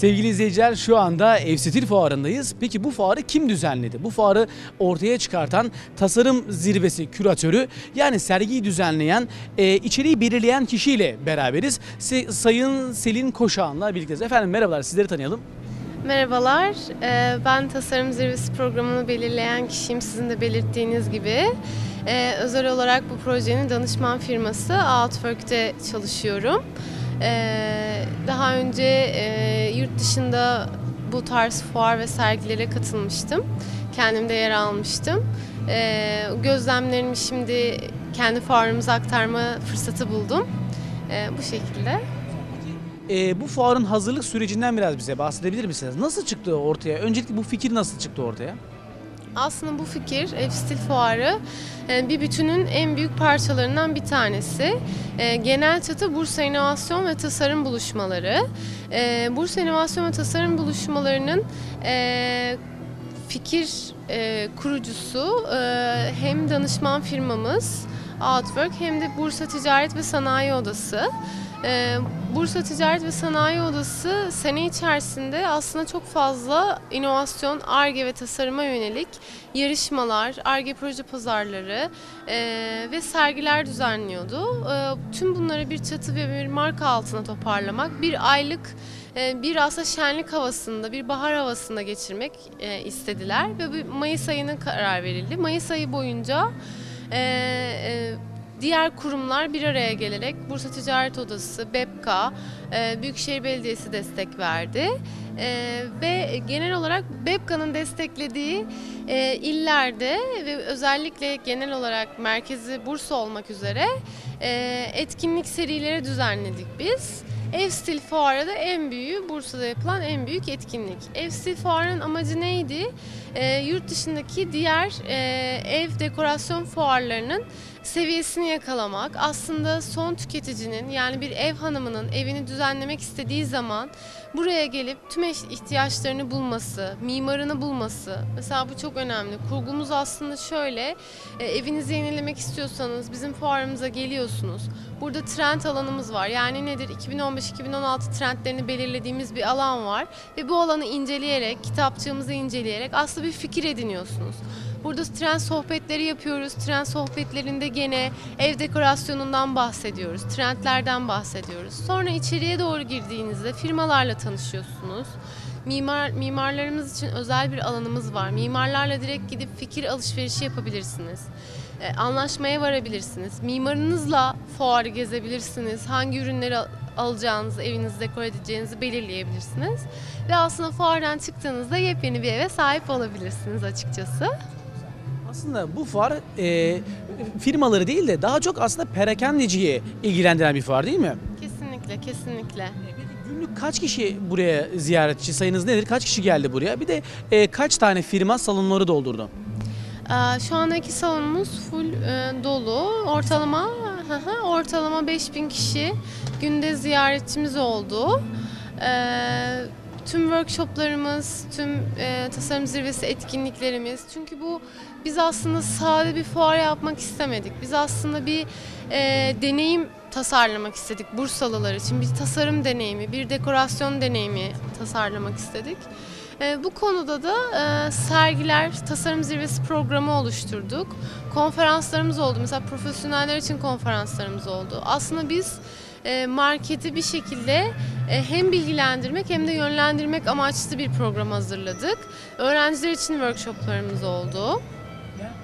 Sevgili izleyiciler şu anda Evstil Fuarı'ndayız. Peki bu fuarı kim düzenledi? Bu fuarı ortaya çıkartan tasarım zirvesi küratörü yani sergiyi düzenleyen, e, içeriği belirleyen kişiyle beraberiz. Se- Sayın Selin Koşağan'la birlikteyiz. Efendim merhabalar sizleri tanıyalım. Merhabalar, Ee, ben Tasarım Zirvesi programını belirleyen kişiyim sizin de belirttiğiniz gibi. Ee, Özel olarak bu projenin danışman firması Outwork'te çalışıyorum. Ee, Daha önce e, yurt dışında bu tarz fuar ve sergilere katılmıştım. Kendim de yer almıştım. Ee, Gözlemlerimi şimdi kendi fuarımıza aktarma fırsatı buldum. Ee, Bu şekilde. E, bu fuarın hazırlık sürecinden biraz bize bahsedebilir misiniz? Nasıl çıktı ortaya? Öncelikle bu fikir nasıl çıktı ortaya? Aslında bu fikir F-Stil Fuarı e, bir bütünün en büyük parçalarından bir tanesi. E, Genel çatı Bursa İnovasyon ve Tasarım Buluşmaları. E, Bursa İnovasyon ve Tasarım Buluşmaları'nın e, fikir e, kurucusu e, hem danışman firmamız Outwork hem de Bursa Ticaret ve Sanayi Odası. Ee, Bursa Ticaret ve Sanayi Odası sene içerisinde aslında çok fazla inovasyon, ARGE ve tasarıma yönelik yarışmalar, ARGE proje pazarları e, ve sergiler düzenliyordu. E, tüm bunları bir çatı ve bir marka altına toparlamak, bir aylık e, bir aslında şenlik havasında, bir bahar havasında geçirmek e, istediler ve Mayıs ayının karar verildi. Mayıs ayı boyunca diğer kurumlar bir araya gelerek Bursa Ticaret Odası, BEPKA, e, Büyükşehir Belediyesi destek verdi. E, ve genel olarak BEPKA'nın desteklediği e, illerde ve özellikle genel olarak merkezi Bursa olmak üzere etkinlik serileri düzenledik biz. Evstil Fuarı da en büyüğü, Bursa'da yapılan en büyük etkinlik. Evstil Fuarı'nın amacı neydi? E, yurt dışındaki diğer e, ev dekorasyon fuarlarının seviyesini yakalamak. Aslında son tüketicinin yani bir ev hanımının evini düzenlemek istediği zaman buraya gelip tüm ihtiyaçlarını bulması, mimarını bulması. Mesela bu çok önemli. Kurgumuz aslında şöyle. e, evinizi yenilemek istiyorsanız bizim fuarımıza geliyorsunuz. Burada trend alanımız var. Yani nedir? 2015-2016 trendlerini belirlediğimiz bir alan var ve bu alanı inceleyerek, kitapçığımızı inceleyerek aslında bir fikir ediniyorsunuz. Burada trend sohbetleri yapıyoruz. Trend sohbetlerinde gene ev dekorasyonundan bahsediyoruz. Trendlerden bahsediyoruz. Sonra içeriye doğru girdiğinizde firmalarla tanışıyorsunuz. Mimar mimarlarımız için özel bir alanımız var. Mimarlarla direkt gidip fikir alışverişi yapabilirsiniz. E, anlaşmaya varabilirsiniz. Mimarınızla fuarı gezebilirsiniz. Hangi ürünleri al- alacağınızı, evinizi dekor edeceğinizi belirleyebilirsiniz. Ve aslında fuardan çıktığınızda yepyeni bir eve sahip olabilirsiniz açıkçası. Aslında bu fuar e, firmaları değil de daha çok aslında perakendeciyi ilgilendiren bir fuar değil mi? Kesinlikle, kesinlikle. Peki günlük kaç kişi buraya ziyaretçi sayınız nedir? Kaç kişi geldi buraya? Bir de e, kaç tane firma salonları doldurdu? Ee, Şu andaki salonumuz full e, dolu. Ortalama hı hı, ortalama 5000 kişi günde ziyaretçimiz oldu. Ee, Tüm workshoplarımız, tüm e, tasarım zirvesi etkinliklerimiz. Çünkü bu biz aslında sade bir fuar yapmak istemedik. Biz aslında bir e, deneyim tasarlamak istedik Bursalılar için. Bir tasarım deneyimi, bir dekorasyon deneyimi tasarlamak istedik. E, bu konuda da e, sergiler, tasarım zirvesi programı oluşturduk. Konferanslarımız oldu. Mesela profesyoneller için konferanslarımız oldu. Aslında biz marketi bir şekilde e, hem bilgilendirmek hem de yönlendirmek amaçlı bir program hazırladık. Öğrenciler için workshoplarımız oldu.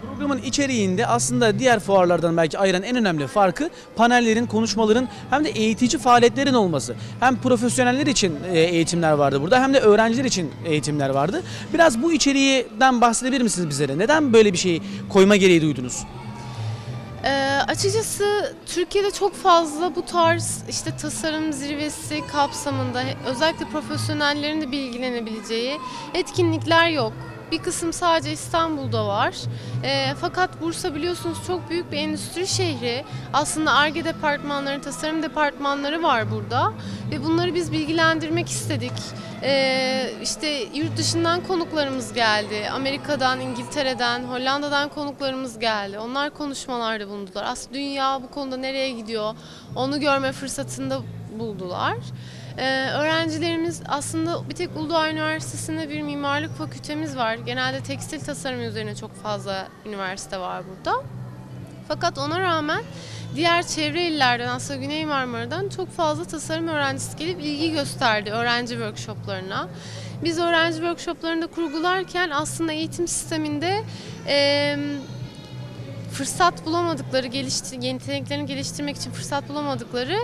Programın içeriğinde aslında diğer fuarlardan belki ayıran en önemli farkı panellerin, konuşmaların hem de eğitici faaliyetlerin olması. Hem profesyoneller için e, eğitimler vardı burada hem de öğrenciler için eğitimler vardı. Biraz bu içeriğinden bahsedebilir misiniz bizlere? Neden böyle bir şey koyma gereği duydunuz? Ee, açıkçası Türkiye'de çok fazla bu tarz işte tasarım zirvesi kapsamında özellikle profesyonellerin de bilgilenebileceği etkinlikler yok. Bir kısım sadece İstanbul'da var. Ee, fakat Bursa biliyorsunuz çok büyük bir endüstri şehri. Aslında ARGE departmanları, tasarım departmanları var burada. Ve bunları biz bilgilendirmek istedik. Ee, işte yurt dışından konuklarımız geldi. Amerika'dan, İngiltere'den, Hollanda'dan konuklarımız geldi. Onlar konuşmalarda bulundular. Aslında dünya bu konuda nereye gidiyor onu görme fırsatında buldular. Ee, öğrencilerimiz aslında bir tek Uludağ Üniversitesi'nde bir mimarlık fakültemiz var. Genelde tekstil tasarım üzerine çok fazla üniversite var burada. Fakat ona rağmen diğer çevre illerden aslında Güney Marmara'dan çok fazla tasarım öğrencisi gelip ilgi gösterdi öğrenci workshoplarına. Biz öğrenci workshoplarında kurgularken aslında eğitim sisteminde eee, fırsat bulamadıkları, geliştir, yeteneklerini geliştirmek için fırsat bulamadıkları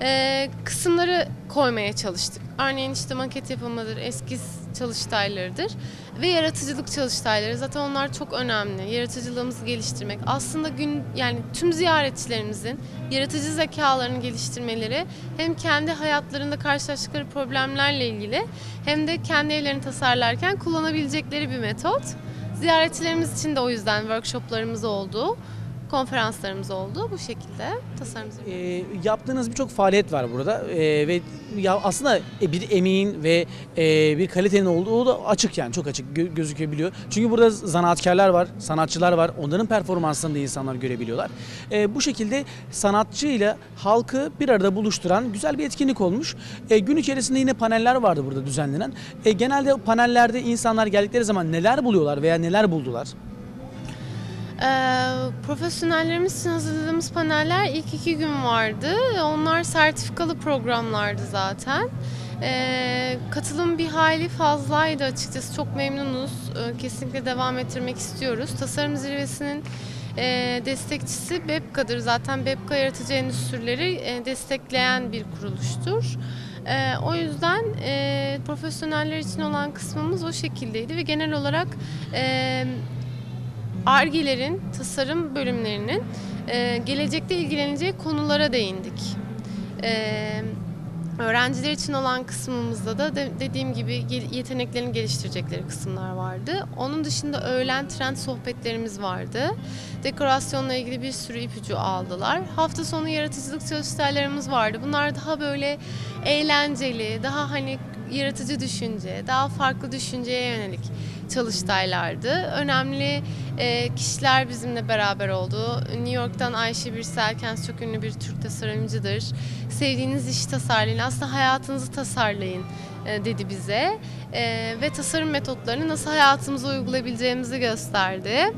eee, kısımları koymaya çalıştık. Örneğin işte maket yapımıdır, eskiz çalıştaylarıdır ve yaratıcılık çalıştayları. Zaten onlar çok önemli. Yaratıcılığımızı geliştirmek. Aslında gün yani tüm ziyaretçilerimizin yaratıcı zekalarını geliştirmeleri hem kendi hayatlarında karşılaştıkları problemlerle ilgili hem de kendi evlerini tasarlarken kullanabilecekleri bir metot. Ziyaretçilerimiz için de o yüzden workshoplarımız oldu, konferanslarımız oldu bu şekilde tasarım üzerine. E, yaptığınız birçok faaliyet var burada E, ve ya aslında e, bir emeğin ve e, bir kalitenin olduğu da açık yani çok açık gö- gözükebiliyor. Çünkü burada zanaatkarlar var, sanatçılar var. Onların performanslarını da insanlar görebiliyorlar. E, bu şekilde sanatçıyla halkı bir arada buluşturan güzel bir etkinlik olmuş. E, gün içerisinde yine paneller vardı burada düzenlenen. E, genelde panellerde insanlar geldikleri zaman neler buluyorlar veya neler buldular? Ee, profesyonellerimiz hazırladığımız paneller ilk iki gün vardı. Onlar sertifikalı programlardı zaten. Ee, katılım bir hayli fazlaydı açıkçası. Çok memnunuz. Ee, kesinlikle devam ettirmek istiyoruz. Tasarım Zirvesi'nin e, destekçisi BEPKA'dır. Zaten BEPKA yaratıcı endüstrileri e, destekleyen bir kuruluştur. Ee, o yüzden e, profesyoneller için olan kısmımız o şekildeydi ve genel olarak e, ARGE'lerin, tasarım bölümlerinin e, gelecekte ilgileneceği konulara değindik. E, öğrenciler için olan kısmımızda da de- dediğim gibi yeteneklerini geliştirecekleri kısımlar vardı. Onun dışında öğlen trend sohbetlerimiz vardı. Dekorasyonla ilgili bir sürü ipucu aldılar. Hafta sonu yaratıcılık çalıştaylarımız vardı. Bunlar daha böyle eğlenceli, daha hani yaratıcı düşünce, daha farklı düşünceye yönelik çalıştaylardı. Önemli e, kişiler bizimle beraber oldu. New York'tan Ayşe Birsel kendisi çok ünlü bir Türk tasarımcıdır. Sevdiğiniz işi tasarlayın, aslında hayatınızı tasarlayın e, dedi bize. E, ve tasarım metotlarını nasıl hayatımıza uygulayabileceğimizi gösterdi.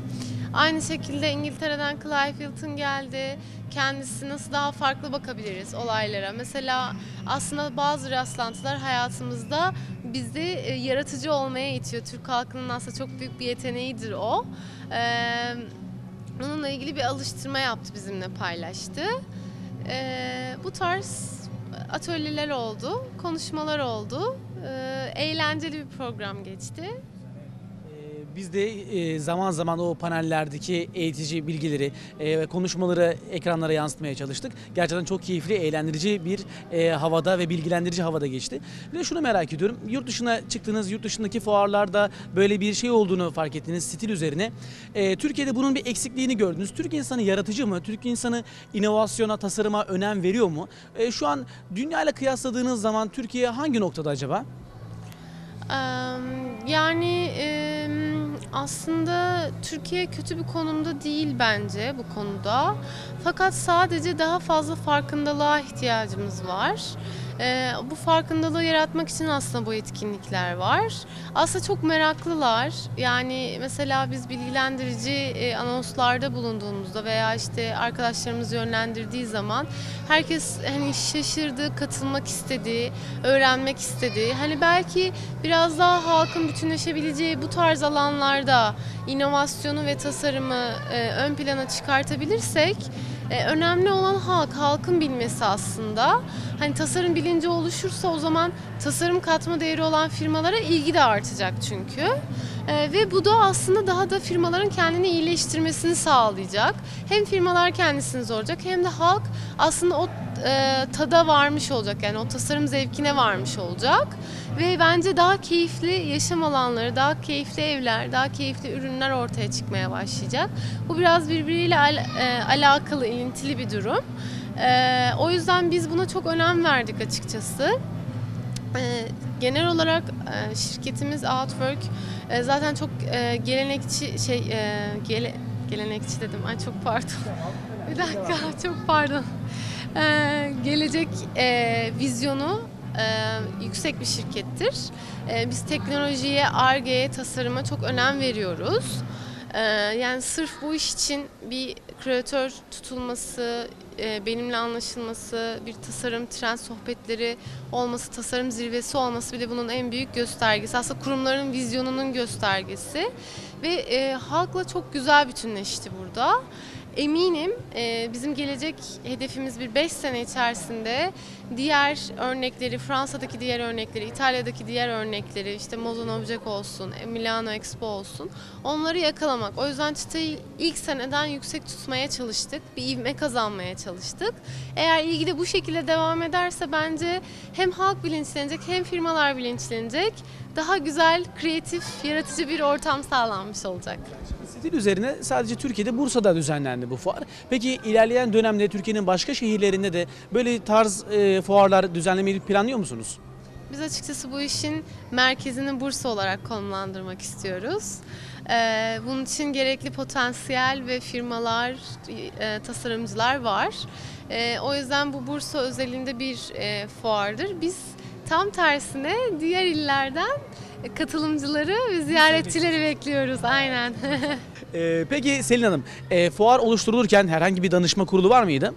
Aynı şekilde İngiltere'den Clive Hilton geldi. Kendisi nasıl daha farklı bakabiliriz olaylara. Mesela aslında bazı rastlantılar hayatımızda bizi e, yaratıcı olmaya itiyor. Türk halkının aslında çok büyük bir yeteneğidir o. Onunla ilgili bir alıştırma yaptı bizimle paylaştı. Bu tarz atölyeler oldu, konuşmalar oldu. Eğlenceli bir program geçti. Biz de e, zaman zaman o panellerdeki eğitici bilgileri e, ve konuşmaları ekranlara yansıtmaya çalıştık. Gerçekten çok keyifli, eğlendirici bir e, havada ve bilgilendirici havada geçti. Bir şunu merak ediyorum. Yurt dışına çıktığınız, yurt dışındaki fuarlarda böyle bir şey olduğunu fark ettiğiniz stil üzerine. e, Türkiye'de bunun bir eksikliğini gördünüz. Türk insanı yaratıcı mı? Türk insanı inovasyona, tasarıma önem veriyor mu? E, Şu an dünyayla kıyasladığınız zaman Türkiye hangi noktada acaba? Yani eee, aslında Türkiye kötü bir konumda değil bence bu konuda. Fakat sadece daha fazla farkındalığa ihtiyacımız var. Eee, bu farkındalığı yaratmak için aslında bu etkinlikler var. Aslında çok meraklılar. Yani mesela biz bilgilendirici e, anonslarda bulunduğumuzda veya işte arkadaşlarımız yönlendirdiği zaman herkes hani şaşırdı, katılmak istedi, öğrenmek istedi. Hani belki biraz daha halkın bütünleşebileceği bu tarz alanlarda inovasyonu ve tasarımı e, ön plana çıkartabilirsek e, önemli olan halk, halkın bilmesi aslında. Hani tasarım bilinci oluşursa o zaman tasarım katma değeri olan firmalara ilgi de artacak çünkü. E, ve bu da aslında daha da firmaların kendini iyileştirmesini sağlayacak. Hem firmalar kendisini zorlayacak hem de halk aslında o e, tada varmış olacak. Yani o tasarım zevkine varmış olacak. Ve bence daha keyifli yaşam alanları, daha keyifli evler, daha keyifli ürünler ortaya çıkmaya başlayacak. Bu biraz birbiriyle al- e, alakalı, ilintili bir durum. E, o yüzden biz buna çok önem verdik açıkçası. E, genel olarak e, şirketimiz Outwork e, zaten çok e, gelenekçi şey gele, gelenekçi dedim. Ay çok pardon. Bir dakika çok pardon. Gelecek vizyonu yüksek bir şirkettir. Biz teknolojiye, ARGE'ye, tasarıma çok önem veriyoruz. Yani sırf bu iş için bir kreatör tutulması, e, benimle anlaşılması, bir tasarım trend sohbetleri olması, tasarım zirvesi olması bile bunun en büyük göstergesi. Aslında kurumların vizyonunun göstergesi ve e, halkla çok güzel bütünleşti burada. Eminim e, bizim gelecek hedefimiz bir 5 sene içerisinde diğer örnekleri, Fransa'daki diğer örnekleri, İtalya'daki diğer örnekleri, işte Modern Object olsun, Milano Expo olsun, onları yakalamak. O yüzden çıtayı ilk seneden yüksek tutmaya çalıştık, bir ivme kazanmaya çalıştık. Eğer ilgi de bu şekilde devam ederse bence hem halk bilinçlenecek hem firmalar bilinçlenecek. Daha güzel, kreatif, yaratıcı bir ortam sağlanmış olacak. Stil üzerine sadece Türkiye'de Bursa'da düzenlendi bu fuar. Peki ilerleyen dönemde Türkiye'nin başka şehirlerinde de böyle tarz e, fuarlar düzenlemeyi planlıyor musunuz? Biz açıkçası bu işin merkezini Bursa olarak konumlandırmak istiyoruz. Ee, bunun için gerekli potansiyel ve firmalar, e, tasarımcılar var. Ee, o yüzden bu Bursa özelinde bir e, fuardır. Biz tam tersine diğer illerden katılımcıları ve ziyaretçileri bekliyoruz. Aynen. E, peki Selin Hanım, e, fuar oluşturulurken herhangi bir danışma kurulu var mıydı?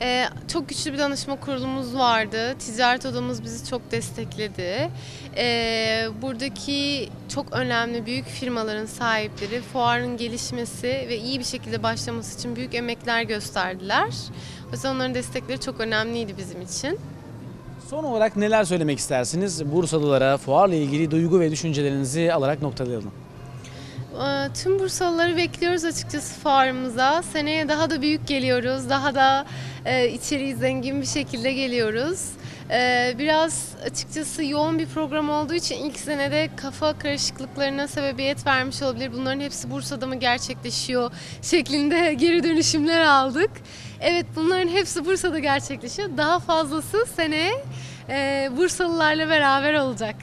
Ee, çok güçlü bir danışma kurulumuz vardı. Ticaret odamız bizi çok destekledi. Ee, buradaki çok önemli büyük firmaların sahipleri fuarın gelişmesi ve iyi bir şekilde başlaması için büyük emekler gösterdiler. O yüzden onların destekleri çok önemliydi bizim için. Son olarak neler söylemek istersiniz? Bursalılara fuarla ilgili duygu ve düşüncelerinizi alarak noktalayalım. Ee, Tüm Bursalıları bekliyoruz açıkçası fuarımıza. Seneye daha da büyük geliyoruz. Daha da e, içeriği zengin bir şekilde geliyoruz. Ee, biraz açıkçası yoğun bir program olduğu için ilk senede kafa karışıklıklarına sebebiyet vermiş olabilir. Bunların hepsi Bursa'da mı gerçekleşiyor şeklinde geri dönüşümler aldık. Evet bunların hepsi Bursa'da gerçekleşiyor. Daha fazlası seneye e, Bursalılarla beraber olacak.